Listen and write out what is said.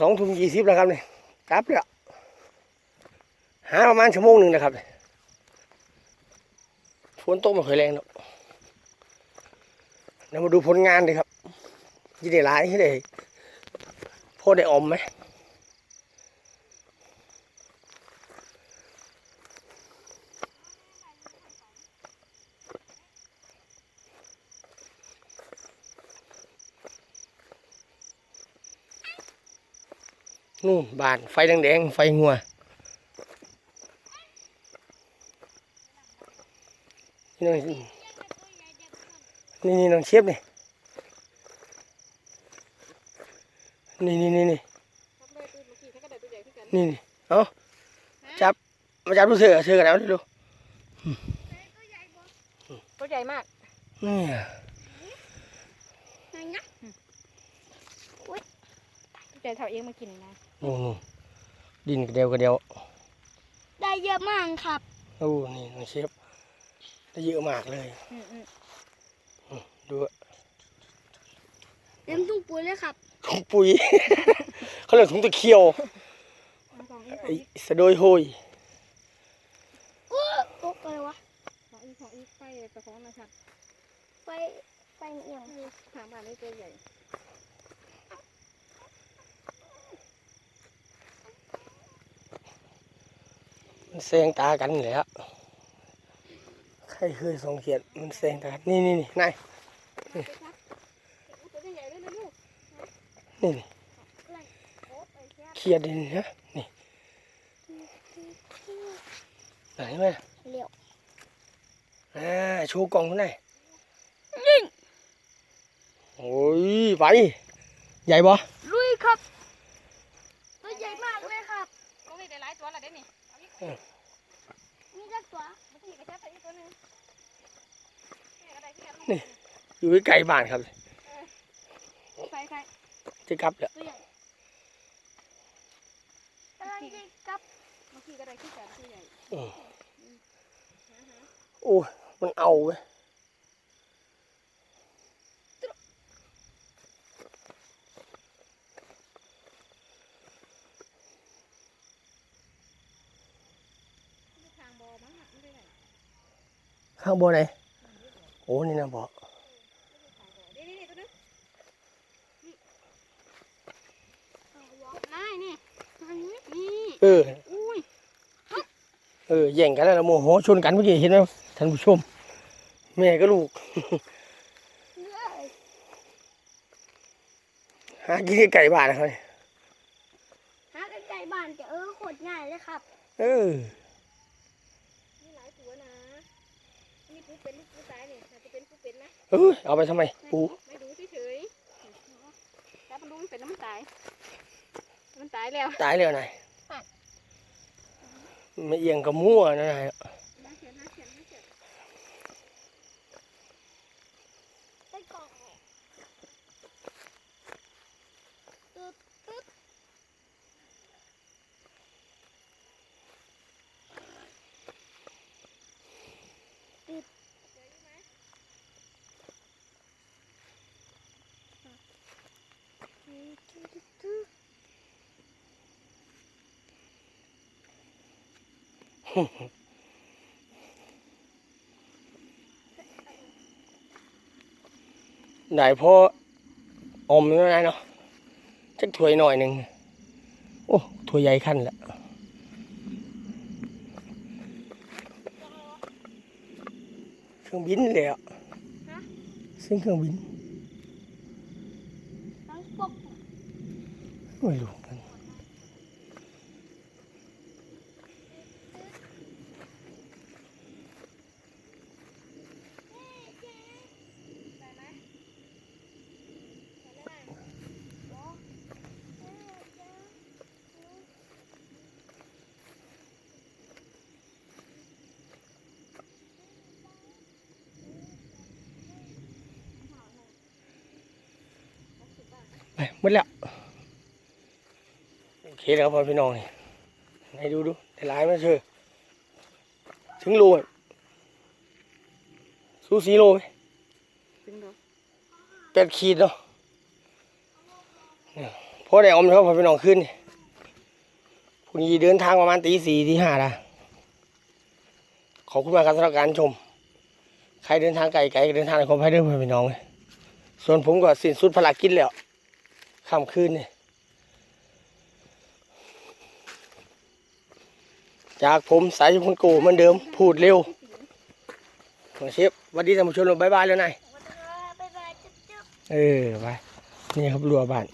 สองทุ่มยี่สิบแล้วครับเนี่ยกลับแล้วหาประมาณชั่วโมงหนึ่งนะครับฝนตกไม่ค่อยแรงเนาะเรามาดูผลงานเลยครับยี่ได้หลายยี่ได้พอได้ออมไหม นู่นบานไฟแดงๆไฟงัวนี่น้องนี่นี่น้องเชฟนี่นี่นี่นี่นี่จับเลยตัวเมื่อกี้เขาก็ได้ตัวใหญ่ขึ้นกันนี่นี่เอาจับมาจับดูเสือเสือกันแล้วดูตัวใหญ่มากนี่ ตัวใหญ่เท่าเองมากินนะนู่นนู่นดินกระเดียวกระเดียว ได้เยอะมากครับโอ้นี่น้องเชฟได้เยอะมากเลยอืมอืมดูเต็มทุ่งปุ๋ยเลยครับถุงปุ๋ย เขาเรียกถุงตะเคียวเอาสองอีกสอไอ้งอีกสะโดยโฮยอู้ตกอะไรวะสองอีกสองอีกไปกระฟองนะชัดไฟไฟเอียง ถามบ้านนี้ตัวใหญ่ มันแซงตากันแหล้วใครเคยส่งเขียนมันแซงตากันนี่นี่นี่นายตัวใหญ่เลยนะลูกนี่นี่โอ้ไปแค่เขียดนี่นะนี่ไหนไหมเลี้ยวอ่าชูกล่องข้างในโอ้ยไปใหญ่บ่ลุยครับตัวใหญ่มากเลยครับตัวนี้ได้หลายตัวละเด้นี่ เอาอีกมีจักตัวเมื่อกี้ก็จับไปอีกตัวหนึงนี่ก็ได้ที่กันอยู่ใกล้บ้านครับใส่ใส่จะกลับแล้วตัวใหญ่กำลังจะกลับเมื่อกี้ก็ได้ที่กันตัวใหญ่อืมโอ้ยมันเอาเว้ย ทางบ่อมั้งไม่ได้ไหน ข้างบนไหนโอ้ นี่นะบ่ทางบ่อนี่นี่ตัวนึงนายนี่นี่เออเออแย่งกันแล้วโมโหชนกันเมื่อกี้เห็นไหมท่านผู้ชม แม่ก็ลูกหากินไก่บ้านนะครับเนี่ยหาไกลๆบ้านจะเออโคตรง่ายเลยครับ เออ มีหลายตัวนะนี่ปูเป็นลูกปูตายนี่อาจจะเป็นปู เป็นนะเออเอาไปทำไม ปู ไม่ดูเฉยๆแล้วมันดูมันเป็นน้ำมันตาย มันตายแล้ว ตายแล้วนายไม่เอียงกับมั่วนะนาย น่าเขียนน่าเขียนน่าเขียน ไปกล่องตึ๊ดตึ๊ด ได้พออมแล้วนายเนาะจักถ้วยหน่อยหนึ่งโอ้ถ้วยใหญ่ขั้นละเครื่องบินเลยอะซึ่งเครื่องบินทั้งปกไม่รู้ ไปหมดแล้วโอเคแล้วพอพี่น้องนี่ให้ดูดูแต่ลายมันเชื่อถึงโลไหมสู้สีโลไหมถึงดอกแปดขีดเนาะเนี่ยพอได้ออมเขาพอไปนอนขึ้นนี่พรุ่งนี้เดินทางประมาณตีสี่ตีห้าละขอบคุณมากครับสำหรับการชม ใครเดินทางไกลไกลก็เดินทางในความให้เดินไปน้องเลยส่วนผมก็สิ้นสุดภารกิจแล้ว ค่ำคืนนี่จากผมสายชมพูโกเหมือนเดิม พูดเร็วขอเชฟสวัสดีท่านผู้ชมบ๊ายบายแล้วนายบ๊ายบายจุ๊บจุ๊บเออไปนี่ครับรัวบ้าน